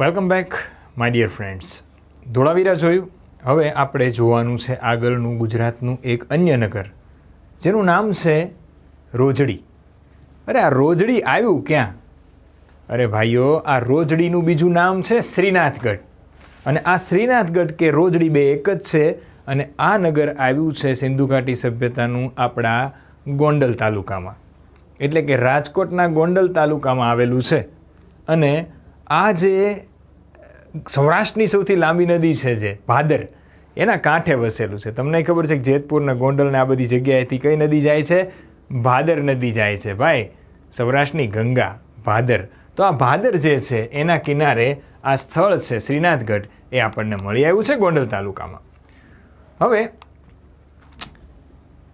Welcome back, my dear friends. Dholavira જોયું? હવે આપણે જોવાનું છે આગળનું ગુજરાતનું એક અન્ય નગર, જેનું નામ છે રોજડી. અરે, આ રોજડી આવ્યું ક્યાં? અરે ભાઈઓ, આ રોજડીનું બીજું નામ છે શ્રીનાથગઢ. અને આ શ્રીનાથગઢ કે રોજડી બે એક જ છે, અને આ નગર આવ્યું છે સિંધુ ઘાટી સભ્યતાનું આપણા ગોંડલ તાલુકામાં. એટલે કે રાજકોટના ગોંડલ તાલુકામાં આવેલું છે. અને આ જે સૌરાષ્ટ્રની સૌથી લાંબી નદી છે જે, ભાદર, એના કાંઠે વસેલું છે. તમને ખબર છે કે જેતપુરના ગોંડલને આ બધી જગ્યાએથી કઈ નદી જાય છે? ભાદર નદી જાય છે. ભાઈ, સૌરાષ્ટ્રની ગંગા, ભાદર. તો આ ભાદર જે છે, એના કિનારે આ સ્થળ છે, શ્રીનાથગઢ, એ આપણને મળી આવ્યું છે ગોંડલ તાલુકામાં. હવે,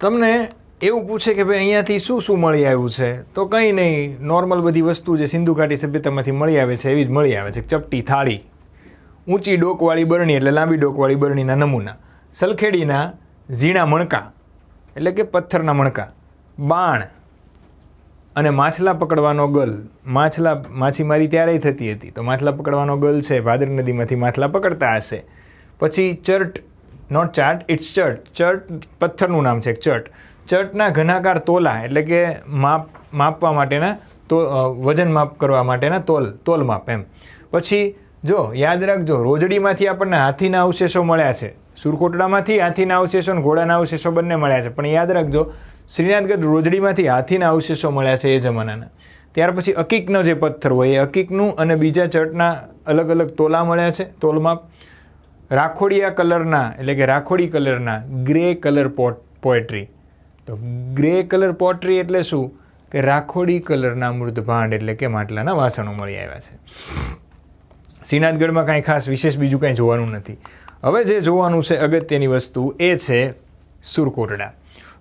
તમને એવું પૂછે કે ભાઈ, અહીંયાથી શું શું મળી આવ્યું છે? તો કંઈ નહીં નોર્મલ બધી વસ્તુ જે સિંધુ ઘાટી સભ્યતામાંથી મળી આવે છે, એવી જ મળી આવે છે. ચપટી થાળી, ઊંચી ડોકવાળી બરણી એટલે લાંબી ડોકવાળી બરણીના નમૂના, સલખેડીના ઝીણા મણકા, એટલે કે પથ્થરના મણકા, બાણ અને માછલા પકડવાનો ગલ. માછલા માછીમારી ત્યારેય થતી હતી. તો માછલા પકડવાનો ગલ છે, ભાદર નદીમાંથી માછલા પકડતા હશે. પછી chert not chart it's chert chert પથ્થરનું નામ છે ચર્ટ. ચર્ટના ઘનાકાર તોલા, એટલે કે માપ, માપવા માટેના તો વજન માપ કરવા માટેના તોલ તોલ માપ એમ. પછી જો, યાદ રાખજો, રોજડીમાંથી આપણને હાથીના અવશેષો મળ્યા છે. સુરકોટડામાંથી હાથીના અવશેષો અને ઘોડાના અવશેષો બંને મળ્યા છે. પણ યાદ રાખજો, શ્રીનાથગઢ રોજડીમાંથી હાથીના અવશેષો મળ્યા છે એ જમાનાના. ત્યાર પછી અકીકનો જે પથ્થર હોય, એ અકીકનું અને બીજા ચર્ટના અલગ અલગ તોલા મળ્યા છે તોલમાપ રાખોડિયા કલરના, એટલે કે રાખોડી કલરના, ગ્રે કલર પોટ પોએટ્રી તો ગ્રે કલર પોટ્રી એટલે શું? કે રાખોડી કલરના મૃત ભાંડ એટલે કે માટલાના વાસણો મળી આવ્યા છે. શ્રીનાથગઢમાં કાંઈ ખાસ વિશેષ બીજું કાંઈ જોવાનું નથી. હવે જે જોવાનું છે અગત્યની વસ્તુ એ છે સુરકોટડા.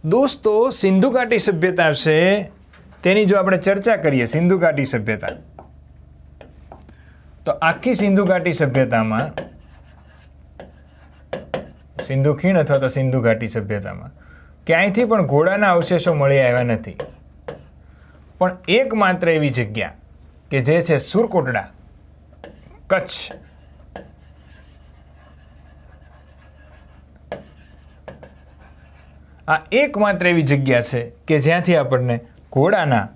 દોસ્તો, સિંધુ ઘાટી સભ્યતા છે. તેની જો આપણે ચર્ચા કરીએ સિંધુ ઘાટી સભ્યતા, તો આખી સિંધુ ઘાટી સભ્યતામાં, સિંધુ ખીણ અથવા તો સિંધુ ઘાટી સભ્યતામાં ક્યાંયથી પણ ઘોડાના અવશેષો મળી આવ્યા નથી. પણ એકમાત્ર એવી જગ્યા કે જે છે સુરકોટડા, કચ્છ. આ એકમાત્ર એવી જગ્યા છે કે જ્યાંથી આપણને ઘોડાના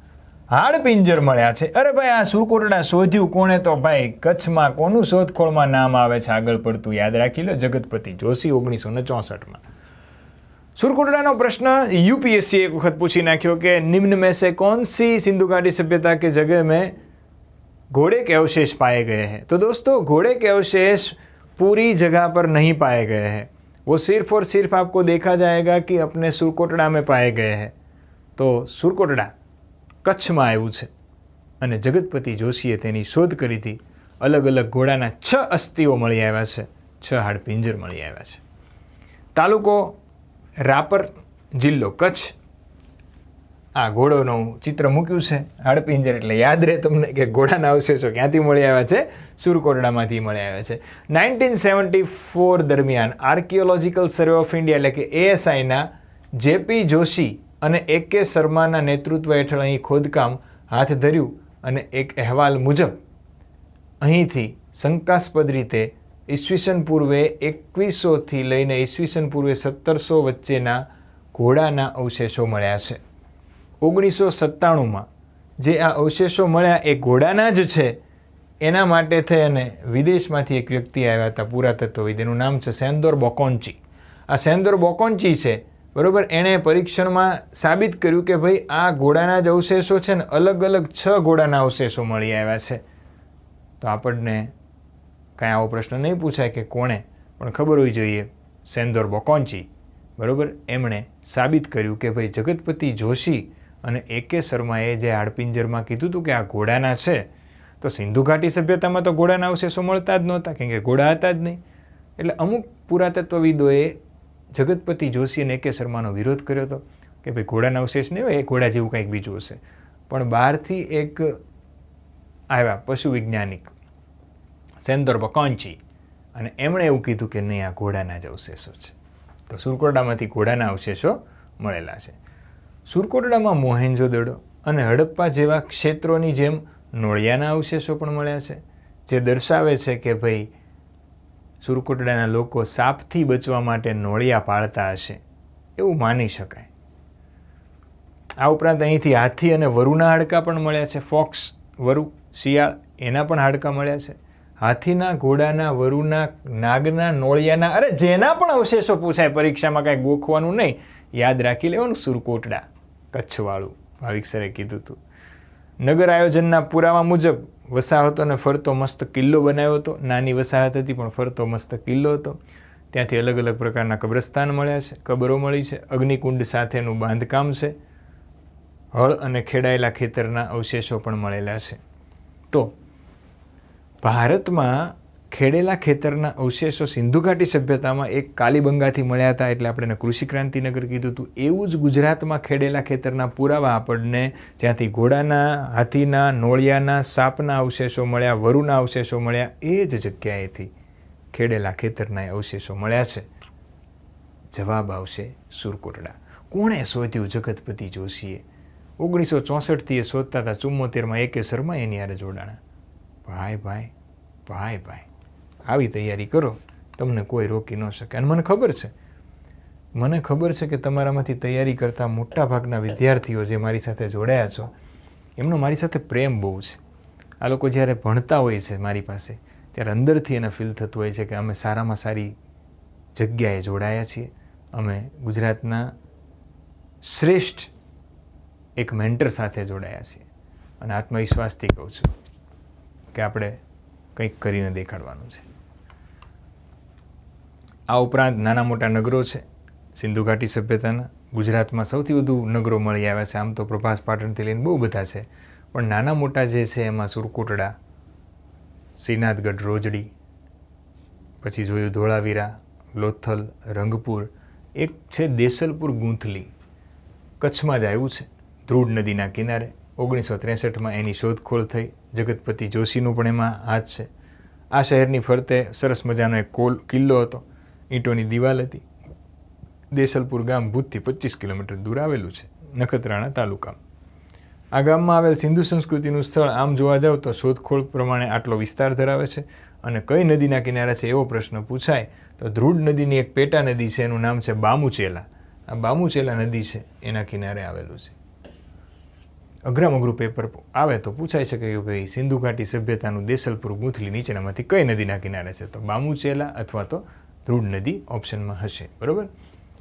હાડપિંજર મળ્યા છે. અરે ભાઈ, આ સુરકોટડા શોધ્યું કોણે? તો ભાઈ, કચ્છમાં કોનું શોધખોળમાં નામ આવે છે? આગળ પડતું યાદ રાખી લો, જગતપતિ જોશી ઓગણીસો ને ચોસઠમાં. સુરકોટડાનો પ્રશ્ન यूपीएससी एक वक्त पूछी नाख्यो कि निम्न में से कौन सी सिंधु घाटी सभ्यता के जगह में घोड़े के अवशेष पाए गए हैं तो दोस्तों घोड़े के अवशेष पूरी जगह पर नहीं पाए गए हैं वो सिर्फ और सिर्फ आपको देखा जाएगा कि अपने सुरकोटड़ा में पाए गए हैं तो સુરકોટડા કચ્છમાં આવ્યું છે અને જગતપતિ જોશીએ તેની શોધ કરી હતી અલગ અલગ ઘોડાના છ અસ્થિઓ મળી આવ્યા છે છ હાડપિંજર મળી આવ્યા છે તાલુકો રાપર જિલ્લો કચ્છ. આ ઘોડોનું ચિત્ર મૂક્યું છે. હાડપિંજર એટલે યાદ રહે તમને કે ઘોડાના અવશેષો ક્યાંથી મળી આવ્યા છે? સુરકોટડામાંથી મળી આવ્યા છે. નાઇન્ટીન સેવન્ટી ફોર દરમિયાન આર્કિયોલોજીકલ સર્વે ઓફ ઇન્ડિયા એટલે કે એએસઆઈના જેપી જોશી અને એ કે શર્માના નેતૃત્વ હેઠળ અહીં ખોદકામ હાથ ધર્યું અને એક અહેવાલ મુજબ અહીંથી શંકાસ્પદ રીતે ઈસવીસન પૂર્વે એકવીસોથી લઈને ઈસવીસન પૂર્વે સત્તરસો વચ્ચેના ઘોડાના અવશેષો મળ્યા છે. ઓગણીસો સત્તાણુંમાં જે આ અવશેષો મળ્યા એ ઘોડાના જ છે. એના માટે થઈ અને વિદેશમાંથી એક વ્યક્તિ આવ્યા હતા પુરાતત્વવિદ એનું નામ છે સેન્દોર બોકોન્ચી. આ સેન્દોર બોકોન્ચી છે, બરાબર? એણે પરીક્ષણમાં સાબિત કર્યું કે ભાઈ, આ ઘોડાના જ અવશેષો છે ને અલગ અલગ છ ઘોડાના અવશેષો મળી આવ્યા છે. તો આપણને કાંઈ આવો પ્રશ્ન નહીં પૂછાય કે કોણે, પણ ખબર હોવી જોઈએ સેન્દોર બોકોન્ચી. બરાબર? એમણે સાબિત કર્યું કે ભાઈ, જગતપતિ જોશી અને એ કે શર્માએ જે હાડપિંજરમાં કીધું હતું કે આ ઘોડાના છે, તો સિંધુ ઘાટી સભ્યતામાં તો ઘોડાના અવશેષો મળતા જ નહોતા, કેમ કે ઘોડા હતા જ નહીં. એટલે અમુક પુરાતત્વવિદોએ જગતપતિ જોશી અને એ કે શર્માનો વિરોધ કર્યો હતો કે ભાઈ, ઘોડાના અવશેષ નહીં હોય, એ ઘોડા જેવું કંઈક બીજું હશે. પણ બહારથી એક આવ્યા, પશુ વૈજ્ઞાનિક. સેન્દોર કાંચી. અને એમણે એવું કીધું કે નહીં, આ ઘોડાના જ અવશેષો છે. તો સુરકોટડામાંથી ઘોડાના અવશેષો મળેલા છે. સુરકોટડામાં મોહેન્જો દડો અને હડપ્પા જેવા ક્ષેત્રોની જેમ નોળિયાના અવશેષો પણ મળ્યા છે, જે દર્શાવે છે કે ભાઈ સુરકોટડાના લોકો સાપથી બચવા માટે નોળિયા પાળતા હશે, એવું માની શકાય. આ ઉપરાંત અહીંથી હાથી અને વરુના હાડકાં પણ મળ્યા છે, ફોક્સ, વરુ, શિયાળ, એના પણ હાડકાં મળ્યા છે. હાથીના ઘોડાના, વરુના, નાગના, નોળિયાના, અરે જેના પણ અવશેષો પૂછાય, પરીક્ષામાં કાંઈ ગોખવાનું નહીં. યાદ રાખી લેવાનું સુરકોટડા, કચ્છવાળું, ભાવિક સરે કીધું હતું નગર આયોજનના પુરાવા મુજબ વસાહતોને ફરતો મસ્ત કિલ્લો બનાવ્યો હતો. નાની વસાહત હતી, પણ ફરતો મસ્ત કિલ્લો હતો. ત્યાંથી અલગ અલગ પ્રકારના કબ્રસ્તાન મળ્યા છે, કબરો મળી છે, અગ્નિકુંડ સાથેનું બાંધકામ છે. હળ અને ખેડાયેલા ખેતરના અવશેષો પણ મળેલા છે. તો ભારતમાં ખેડેલા ખેતરના અવશેષો સિંધુ ઘાટી સભ્યતામાં એક કાલીબંગાથી મળ્યા હતા એટલે આપણે કૃષિ ક્રાંતિનગર કીધું હતું. એવું જ ગુજરાતમાં ખેડેલા ખેતરના પુરાવા આપણને જ્યાંથી ઘોડાના, હાથીના, નોળિયાના, સાપના અવશેષો મળ્યા, વરુના અવશેષો મળ્યા, એ જ જગ્યાએથી ખેડેલા ખેતરના અવશેષો મળ્યા છે. જવાબ આવશે સુરકોટડા. કોણે શોધ્યું જગતપતિ જોશીએ? ઓગણીસો ચોસઠથી એ શોધતા હતા ચુમ્મોતેરમાં એકે શર્મા એની હારે જોડાણા. ભાઈ ભાઈ ભાઈ ભાઈ. આવી તૈયારી કરો. તમને કોઈ રોકી ન શકે. અને મને ખબર છે, મને ખબર છે કે તમારામાંથી તૈયારી કરતા મોટા ભાગના વિદ્યાર્થીઓ જે મારી સાથે જોડાયા છો, એમનો મારી સાથે પ્રેમ બહુ છે. આ લોકો જ્યારે ભણતા હોય છે મારી પાસે, ત્યારે અંદરથી એને ફીલ થતું હોય છે કે અમે સારામાં સારી જગ્યાએ જોડાયા છીએ. અમે ગુજરાતના શ્રેષ્ઠ એક મેન્ટર સાથે જોડાયા છીએ. અને આત્મવિશ્વાસથી કહું છું કે આપણે કંઈક કરીને દેખાડવાનું છે. આ ઉપરાંત નાના મોટા નગરો છે. સિંધુ ઘાટી સભ્યતાના ગુજરાતમાં સૌથી વધુ નગરો મળી આવ્યા છે. આમ તો પ્રભાસ પાટણથી લઈને બહુ બધા છે. પણ નાના મોટા જે છે એમાં સુરકોટડા, શ્રીનાથગઢ, રોજડી, પછી જોયું ધોળાવીરા, લોથલ, રંગપુર, એક છે દેસલપુર ગૂંથલી. કચ્છમાં જ આવ્યું છે. ધ્રુડ નદીના કિનારે ઓગણીસો ત્રેસઠમાં એની શોધખોળ થઈ. જગતપતિ જોશીનું પણ એમાં હાથ છે. આ શહેરની ફરતે સરસ મજાનો એક કોલ, કિલ્લો હતો. ઈંટોની દિવાલ હતી. દેસલપુર ગામ ભૂતથી પચીસ કિલોમીટર દૂર આવેલું છે, નખત્રાણા તાલુકામાં. આ ગામમાં આવેલ સિંધુ સંસ્કૃતિનું સ્થળ આમ જોવા જાવ તો શોધખોળ પ્રમાણે આટલો વિસ્તાર ધરાવે છે. અને કઈ નદીના કિનારે છે એવો પ્રશ્ન પૂછાય તો ધ્રુડ નદીની એક પેટા નદી છે, એનું નામ છે બામુચેલા. આ બામુચેલા નદી છે, એના કિનારે આવેલું છે. અઘરામ અઘરું પેપર આવે તો પૂછાઈ શકે કે ભાઈ સિંધુ ઘાટી સભ્યતાનું દેસલપુર ગૂંથલી નીચેનામાંથી કઈ નદીના કિનારે છે? તો બામુચેલા અથવા તો ધ્રુડ નદી ઓપ્શનમાં હશે. બરાબર?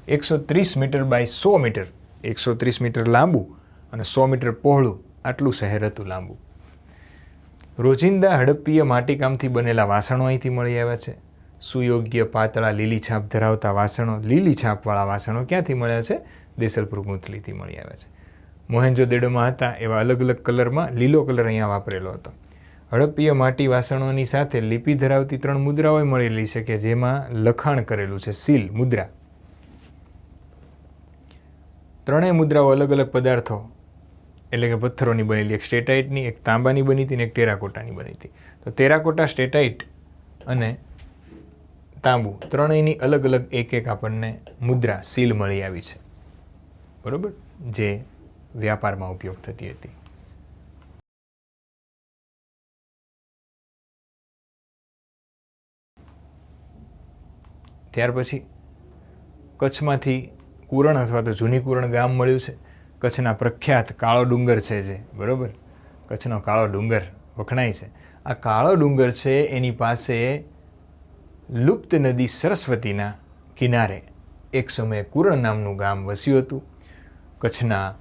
એકસો ત્રીસ મીટર બાય સો મીટર. એકસો ત્રીસ મીટર લાંબુ અને સો મીટર પહોળું આટલું શહેર હતું લાંબુ. રોજિંદા હડપ્પીય માટીકામથી બનેલા વાસણો અહીંથી મળી આવ્યા છે. સુયોગ્ય પાતળા લીલી છાપ ધરાવતા વાસણો, લીલી છાપવાળા વાસણો ક્યાંથી મળ્યા છે? દેસલપુર ગૂંથલીથી મળી આવ્યા છે. મોહેન્જો દેડોમાં હતા એવા અલગ અલગ કલરમાં લીલો કલર અહીંયા વાપરેલો હતો. હડપ્પીય માટી વાસણોની સાથે લિપિ ધરાવતી ત્રણ મુદ્રાઓ મળેલી છે કે જેમાં લખાણ કરેલું છે, સીલ, મુદ્રા. ત્રણેય મુદ્રાઓ અલગ અલગ પદાર્થો, એટલે કે પથ્થરોની બનેલી એક સ્ટેટાઇટની, એક તાંબાની બની હતી અને એક ટેરાકોટાની બની હતી. તો ટેરાકોટા, સ્ટેટાઇટ અને તાંબુ ત્રણેયની અલગ અલગ એક એક આપણને મુદ્રા, સીલ મળી આવી છે. બરાબર? જે વ્યાપારમાં ઉપયોગ થતી હતી. ત્યાર પછી કચ્છમાંથી કુરણ અથવા તો જૂની કુરણ ગામ મળ્યું છે. કચ્છના પ્રખ્યાત કાળો ડુંગર છે જે, બરોબર? કચ્છનો કાળો ડુંગર વખણાય છે. આ કાળો ડુંગર છે એની પાસે લુપ્ત નદી સરસ્વતીના કિનારે એક સમયે કુરણ નામનું ગામ વસ્યું હતું. કચ્છના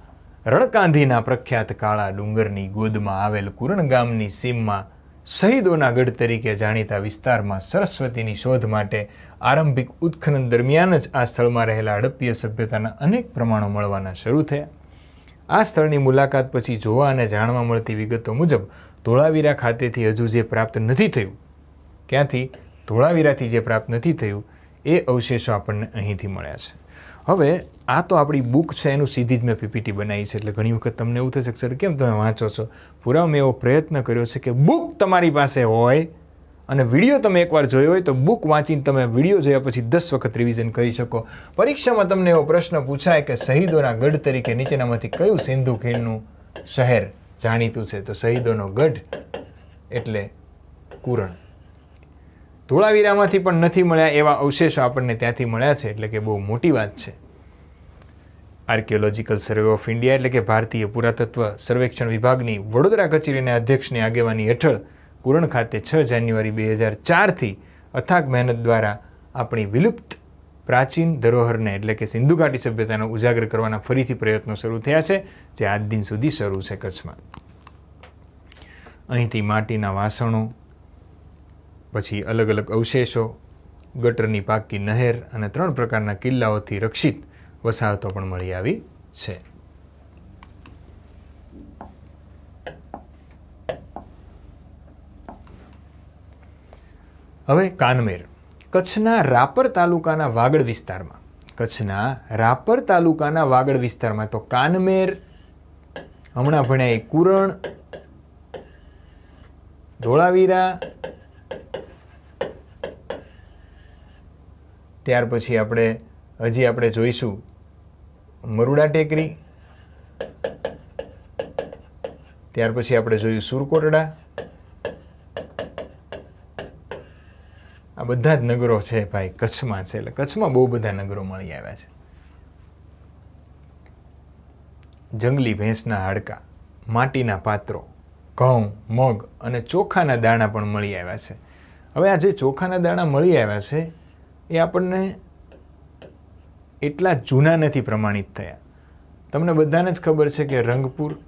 રણકાંધીના પ્રખ્યાત કાળા ડુંગરની ગોદમાં આવેલ કુરણ ગામની સીમમાં શહીદોના ગઢ તરીકે જાણીતા વિસ્તારમાં સરસ્વતીની શોધ માટે આરંભિક ઉત્ખનન દરમિયાન જ આ સ્થળમાં રહેલા હડપ્પીય સભ્યતાના અનેક પ્રમાણો મળવાના શરૂ થયા. આ સ્થળની મુલાકાત પછી જોવા અને જાણવા મળતી વિગતો મુજબ ધોળાવીરા ખાતેથી હજુ જે પ્રાપ્ત નથી થયું, ક્યાંથી ધોળાવીરાથી જે પ્રાપ્ત નથી થયું, એ અવશેષો આપણને અહીંથી મળ્યા છે. હવે આ તો આપણી બુક છે, એનું સીધી જ મેં પીપીટી બનાવી છે, એટલે ઘણી વખત તમને એવું થશે સર કેમ તમે વાંચો છો? પૂરા મેં એવો પ્રયત્ન કર્યો છે કે બુક તમારી પાસે હોય અને વીડિયો તમે એકવાર જોયો હોય તો બુક વાંચીને તમે વીડિયો જોયા પછી દસ વખત રિવિઝન કરી શકો. પરીક્ષામાં તમને એવો પ્રશ્ન પૂછાય કે શહીદોના ગઢ તરીકે નીચેનામાંથી કયું સિંધુ ખીણનું શહેર જાણીતું છે? તો શહીદોનો ગઢ એટલે કુરણ. ધોળાવીરામાંથી પણ નથી મળ્યા એવા અવશેષો આપણને ત્યાંથી મળ્યા છે, એટલે કે બહુ મોટી વાત છે. આર્કિયોલોજીકલ સર્વે ઓફ ઇન્ડિયા એટલે કે ભારતીય પુરાતત્વ સર્વેક્ષણ વિભાગની વડોદરા કચેરીના અધ્યક્ષની આગેવાની હેઠળ પૂરણ ખાતે છ જાન્યુઆરી બે હજાર ચારથી અથાગ મહેનત દ્વારા આપણી વિલુપ્ત પ્રાચીન ધરોહરને એટલે કે સિંધુ ઘાટી સભ્યતાને ઉજાગર કરવાના ફરીથી પ્રયત્નો શરૂ થયા છે, જે આજ દિન સુધી શરૂ છે કચ્છમાં. અહીંથી માટીના વાસણો પછી અલગ અલગ અવશેષો, ગટરની પાકી નહેર અને ત્રણ પ્રકારના કિલ્લાઓથી રક્ષિત વસાહતો પણ મળી આવી છે. હવે કાનમેર. કચ્છના રાપર તાલુકાના વાગડ વિસ્તારમાં. કચ્છના રાપર તાલુકાના વાગડ વિસ્તારમાં તો કાનમેર, હમણાં ભણ્યા એ કુરણ, ધોળાવીરા ત્યાર પછી આપણે, હજી આપણે જોઈશું. મરુડા ટેકરી. ત્યાર પછી આપણે જોયું સુરકોટડા. આ બધા જ નગરો છે ભાઈ, કચ્છમાં છે. એટલે કચ્છમાં બહુ બધા નગરો મળી આવ્યા છે. જંગલી ભેંસના હાડકા, માટીના પાત્રો, ઘઉં, મગ અને ચોખાના દાણા પણ મળી આવ્યા છે. હવે આ જે ચોખાના દાણા મળી આવ્યા છે એ આપણને એટલા જૂના નથી પ્રમાણિત થયા. તમને બધાને જ ખબર છે કે રંગપુર,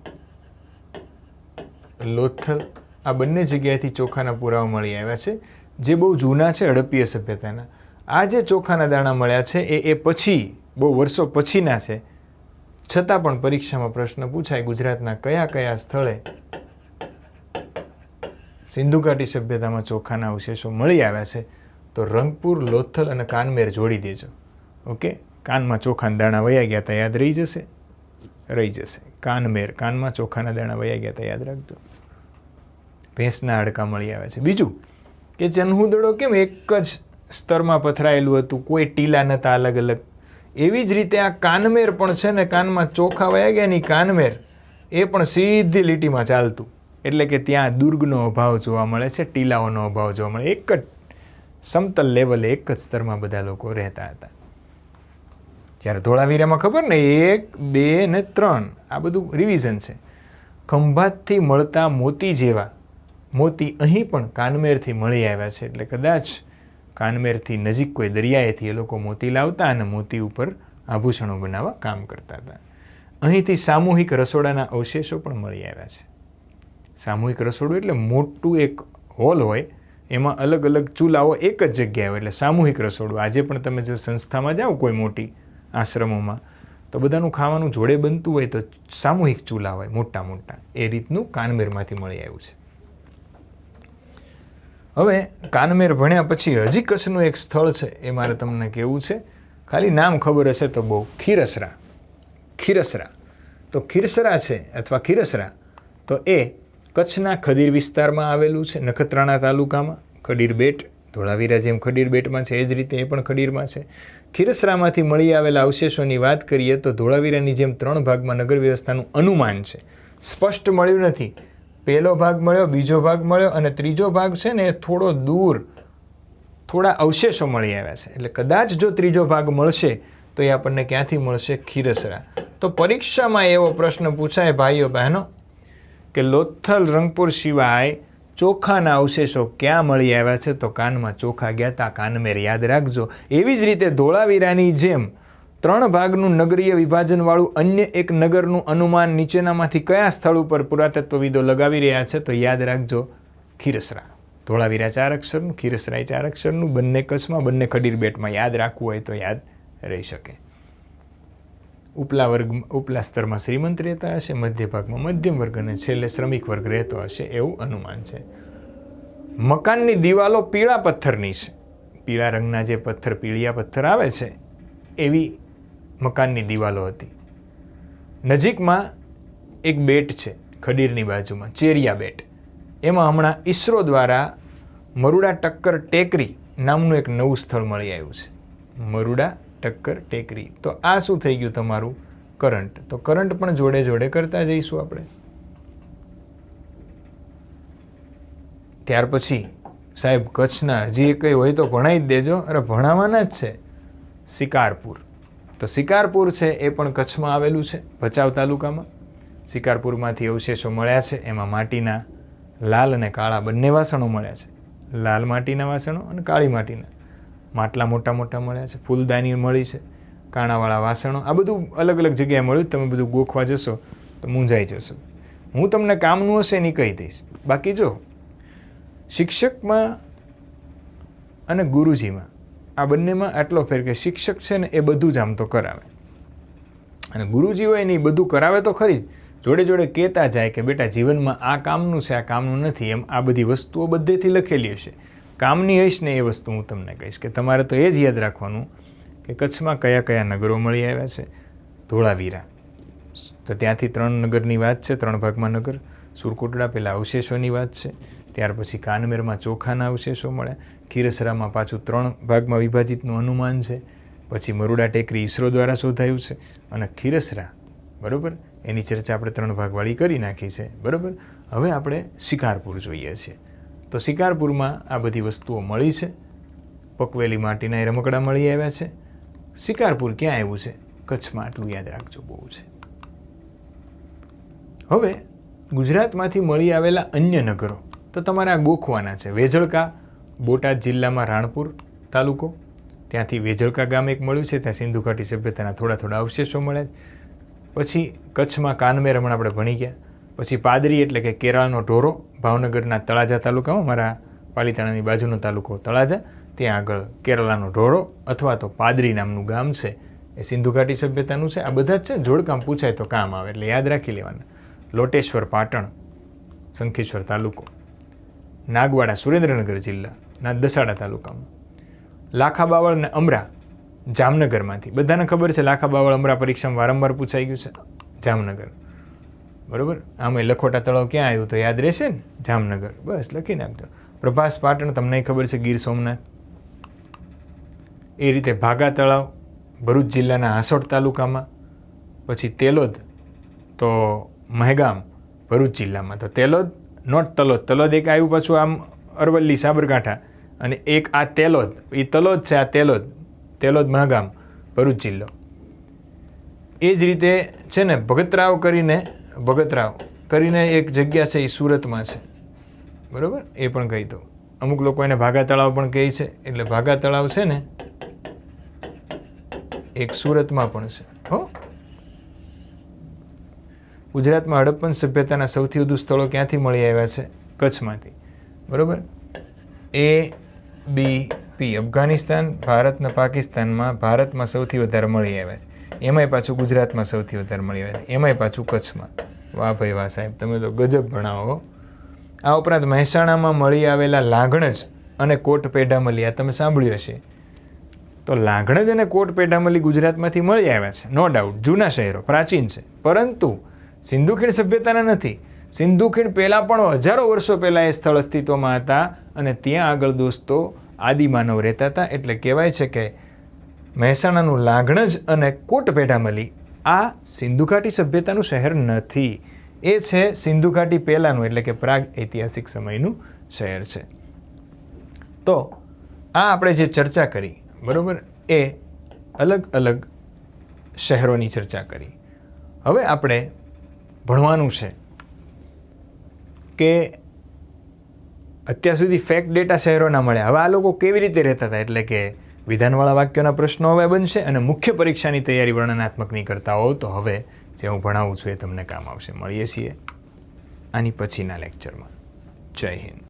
લોથલ, આ બંને જગ્યાએથી ચોખાના પુરાવા મળી આવ્યા છે. જે બહુ જૂના છે, હડપ્પીય સભ્યતાના. આ જે ચોખાના દાણા મળ્યા છે, એ એ પછી, બહુ વર્ષો પછીના છે. છતાં પણ પરીક્ષામાં પ્રશ્ન પૂછાય, ગુજરાતના કયા કયા સ્થળે સિંધુ ઘાટી સભ્યતામાં ચોખાના અવશેષો મળી આવ્યા છે? તો રંગપુર, લોથલ અને કાનમેર જોડી દેજો. ઓકે? કાનમાં ચોખાના દાણા વયા ગયા હતા યાદ રહી જશે? રહી જશે. કાનમેર, કાનમાં ચોખાના દાણા વયા ગયા હતા યાદ રાખજો. ભેંસના હાડકા મળી આવે છે. બીજું કે જન્હુદડો કેમ એક જ સ્તરમાં પથરાયેલું હતું? કોઈ ટીલા નહોતા અલગ અલગ. એવી જ રીતે આ કાનમેર પણ છે ને, કાનમાં ચોખા વયા ગયા ની કાનમેર, એ પણ સીધી લીટીમાં ચાલતું. એટલે કે ત્યાં દુર્ગનો અભાવ જોવા મળે છે, ટીલાઓનો અભાવ જોવા મળે. એક જ સમતલ લેવલે એક જ સ્તરમાં બધા લોકો રહેતા હતા. જ્યારે ધોળાવીરામાં ખબર ને, એક, બે ને ત્રણ, આ બધું રિવિઝન છે. ખંભાતથી મળતા મોતી જેવા, મોતી અહીં પણ કાનમેરથી મળી આવ્યા છે. એટલે કદાચ કાનમેરથી નજીક કોઈ દરિયાએથી એ લોકો મોતી લાવતા અને મોતી ઉપર આભૂષણો બનાવવા કામ કરતા હતા. અહીંથી સામૂહિક રસોડાના અવશેષો પણ મળી આવ્યા છે. સામૂહિક રસોડું એટલે મોટું એક હોલ હોય એમાં અલગ અલગ ચૂલાઓ એક જ જગ્યાએ હોય એટલે સામૂહિક રસોડું. આજે પણ તમે જો સંસ્થામાં જાઓ કોઈ મોટી આશ્રમોમાં, તો બધાનું ખાવાનું જોડે બનતું હોય તો સામૂહિક ચૂલા હોય, મોટા મોટા. એ રીતનું કાનમેરમાંથી મળી આવ્યું છે. હવે કાનમેર ભણ્યા પછી હજી કચ્છનું એક સ્થળ છે, એ મારે તમને કહેવું છે. ખાલી નામ ખબર હશે તો બહુ. ખીરસરા. ખીરસરા. તો ખીરસરા છે અથવા ખીરસરા, તો એ કચ્છના ખડીર વિસ્તારમાં આવેલું છે, નખત્રાણા તાલુકામાં. ખડીર બેટ, ધોળાવીરા જેમ ખડીર બેટમાં છે, એ જ રીતે એ પણ ખડીરમાં છે. ખીરસરામાંથી મળી આવેલા અવશેષોની વાત કરીએ તો ધોળાવીરાની જેમ ત્રણ ભાગમાં નગર વ્યવસ્થાનું અનુમાન છે. સ્પષ્ટ મળ્યું નથી. પહેલો ભાગ મળ્યો, બીજો ભાગ મળ્યો અને ત્રીજો ભાગ છે ને એ થોડો દૂર, થોડા અવશેષો મળી આવ્યા છે. એટલે કદાચ જો ત્રીજો ભાગ મળશે, તો એ આપણને ક્યાંથી મળશે? ખીરસરા. તો પરીક્ષામાં એવો પ્રશ્ન પૂછાય, ભાઈઓ બહેનો કે લોથલ રંગપુર સિવાય ચોખાના અવશેષો ક્યાં મળી આવ્યા છે તો કાનમાં ચોખા ગયા તા. કાનમેર યાદ રાખજો. એવી જ રીતે ધોળાવીરાની જેમ ત્રણ ભાગનું નગરીય વિભાજનવાળું અન્ય એક નગરનું અનુમાન નીચેનામાંથી કયા સ્થળ ઉપર પુરાતત્વવિદો લગાવી રહ્યા છે તો યાદ રાખજો. ખીરસરા. ધોળાવીરા ચાર અક્ષરનું ખીરસરાય ચાર અક્ષરનું બંને કચ્છમાં, બંને ખડીર બેટમાં યાદ રાખવું હોય તો યાદ રહી શકે. ઉપલા વર્ગ, ઉપલા સ્તરમાં શ્રીમંત રહેતા હશે મધ્ય ભાગમાં મધ્યમ વર્ગ અને છેલ્લે શ્રમિક વર્ગ રહેતો હશે એવું અનુમાન છે. મકાનની દિવાલો પીળા પથ્થરની છે. પીળા રંગના જે પથ્થર, પીળિયા પથ્થર આવે છે, એવી મકાનની દિવાલો હતી. નજીકમાં એક બેટ છે, ખડીરની બાજુમાં, ચેરિયા બેટ. એમાં હમણાં ઈસરો દ્વારા મરુડા ટક્કર ટેકરી નામનું એક નવું સ્થળ મળી આવ્યું છે. મરુડા ટક્કર ટેકરી. તો આ શું થઈ ગયું તમારું કરંટ? તો કરંટ પણ જોડે જોડે કરતા જઈશું આપણે. ત્યાર પછી સાહેબ, કચ્છના હજી કંઈ હોય તો ભણાવી જ દેજો. અરે ભણાવવાના જ છે. શિકારપુર તો શિકારપુર છે એ પણ કચ્છમાં આવેલું છે, ભચાઉ તાલુકામાં. શિકારપુરમાંથી અવશેષો મળ્યા છે. એમાં માટીના લાલ અને કાળા બંને વાસણો મળ્યા છે. લાલ માટીના વાસણો અને કાળી માટીના. માટલા મોટા મોટા મળ્યા છે, ફૂલદાની મળી છે, કાણાવાળા વાસણો, આ બધું અલગ અલગ જગ્યાએ મળ્યું. તમે બધું ગોખવા જશો તો મૂંઝાઈ જશો. હું તમને કામનું હશે એની કહી દઈશ. બાકી જો, શિક્ષકમાં અને ગુરુજીમાં આ બંનેમાં આટલો ફેર કે શિક્ષક છે ને એ બધું જ આમ તો કરાવે. અને ગુરુજી હોય ને બધું કરાવે તો ખરી. જોડે જોડે કહેતા જાય કે બેટા જીવનમાં આ કામનું છે, આ કામનું નથી. એમ આ બધી વસ્તુઓ બધેથી લખેલી હશે. કામની હઈશ ને એ વસ્તુ હું તમને કહીશ કે તમારે તો એ જ યાદ રાખવાનું કે કચ્છમાં કયા કયા નગરો મળી આવ્યા છે. ધોળાવીરા. તો ત્યાંથી ત્રણ નગરની વાત છે, ત્રણ ભાગમાં નગર. સુરકોટડા પહેલાં અવશેષોની વાત છે. ત્યાર પછી કાનમેરમાં ચોખાના અવશેષો મળ્યા. ખીરસરામાં પાછું ત્રણ ભાગમાં વિભાજિતનું અનુમાન છે. પછી મરુડા ટેકરી ઈસરો દ્વારા શોધાયું છે અને ખીરસરા. બરાબર? એની ચર્ચા આપણે ત્રણ ભાગવાળી કરી નાખી છે. બરાબર? હવે આપણે શિકારપુર જોઈએ છીએ તો શિકારપુરમાં આ બધી વસ્તુઓ મળી છે. પકવેલી માટીના એ રમકડા મળી આવ્યા છે. શિકારપુર ક્યાં આવ્યું છે? કચ્છમાં આટલું યાદ રાખજો, બહુ છે. હવે ગુજરાતમાંથી મળી આવેલા અન્ય નગરો. તો તમારે આ ગોખવાના છે. વેજળકા, બોટાદ જિલ્લામાં રાણપુર તાલુકો. ત્યાંથી વેજળકા ગામ એક મળ્યું છે. ત્યાં સિંધુ ઘાટી સભ્યતાના થોડા થોડા અવશેષો મળ્યા પછી કચ્છમાં કાનમેર હમણાં આપણે ભણી ગયા. પછી પાદરી એટલે કે કેરાળનો ઢોરો, ભાવનગરના તળાજા તાલુકામાં, મારા પાલીતાણાની બાજુનો તાલુકો તળાજા, ત્યાં આગળ કેરળાનો ઢોરો અથવા તો પાદરી નામનું ગામ છે, એ સિંધુ ઘાટી સભ્યતાનું છે. આ બધા જ છે, જોડકામ પૂછાય તો કામ આવે, એટલે યાદ રાખી લેવાના. લોટેશ્વર પાટણ, શંખેશ્વર તાલુકો. નાગવાડા સુરેન્દ્રનગર જિલ્લાના દસાડા તાલુકામાં. લાખા બાવળ અને અમરા, જામનગરમાંથી. બધાને ખબર છે લાખા બાવળ અમરા પરીક્ષામાં વારંવાર પૂછાઈ ગયું છે. જામનગર. બરોબર? આમાં લખોટા તળાવ ક્યાં આવ્યું તો યાદ રહેશે ને? જામનગર. બસ, લખી નાખજો. પ્રભાસ પાટણ, તમને ખબર છે ગીર સોમનાથ? એ રીતે ભાગા તળાવ, ભરૂચ જિલ્લાના હાંસોટ તાલુકામાં, પછી તેલોદ, તો મહેગામ, ભરૂચ જિલ્લામાં. તો તેલોદ નોટ તલોદ. તલોદ એક આવ્યું પાછું આમ અરવલ્લી, સાબરકાંઠા. અને એક આ તેલોદ. એ તલોદ છે, આ તેલોદ. તેલોદ, મહાગામ, ભરૂચ જિલ્લો. એ જ રીતે છે ને, ભગતરાવ કરીને ભગતરાવ કરીને એક જગ્યા છે એ સુરતમાં છે. બરાબર? એ પણ કહી દઉં. અમુક લોકો એને ભાગા તળાવ પણ કહે છે. એટલે ભાગા તળાવ છે ને, એક સુરતમાં પણ છે. હો? ગુજરાતમાં હડપ્પન સભ્યતાના સૌથી વધુ સ્થળો ક્યાંથી મળી આવ્યા છે? કચ્છમાંથી. બરાબર? એ બી પી અફઘાનિસ્તાન, ભારત અને પાકિસ્તાનમાં ભારતમાં સૌથી વધારે મળી આવ્યા છે. એમાંય પાછું ગુજરાતમાં સૌથી વધારે મળી આવે. એમાંય પાછું કચ્છમાં. વાહ ભાઈ વાહ સાહેબ, તમે તો ગજબ ભણાવો આ ઉપરાંત મહેસાણામાં મળી આવેલા લાગણજ અને કોટ પેઢામલી, આ તમે સાંભળ્યું હશે. તો લાગણજ અને કોટ પેઢામલી ગુજરાતમાંથી મળી આવ્યા છે, નો ડાઉટ, જૂના શહેરો, પ્રાચીન છે. પરંતુ સિંધુ ખીણ સભ્યતાના નથી. સિંધુ ખીણ પહેલાં પણ હજારો વર્ષો પહેલાં એ સ્થળ અસ્તિત્વમાં હતા અને ત્યાં આગળ દોસ્તો આદિમાનવ રહેતા હતા. એટલે કહેવાય છે કે મહેસાણાનું લાગણજ અને કોટપેઢામલી આ સિંધુ ઘાટી સભ્યતાનું શહેર નથી. એ છે સિંધુ ઘાટી પહેલાંનું, એટલે કે પ્રાગ ઐતિહાસિક સમયનું શહેર છે. તો આ આપણે જે ચર્ચા કરી, બરાબર? એ અલગ અલગ શહેરોની ચર્ચા કરી. હવે આપણે ભણવાનું છે કે અત્યાર સુધી ફેક્ટ ડેટા શહેરોના મળ્યા. હવે આ લોકો કેવી રીતે રહેતા હતા? એટલે કે વિધાનવાળા વાક્યોના પ્રશ્નો હવે બનશે અને મુખ્ય પરીક્ષાની તૈયારી વર્ણનાત્મકની કરતા હોવ તો હવે જે હું ભણાવું છું એ તમને કામ આવશે. મળીએ છીએ આની પછીના લેક્ચરમાં જય હિન્દ.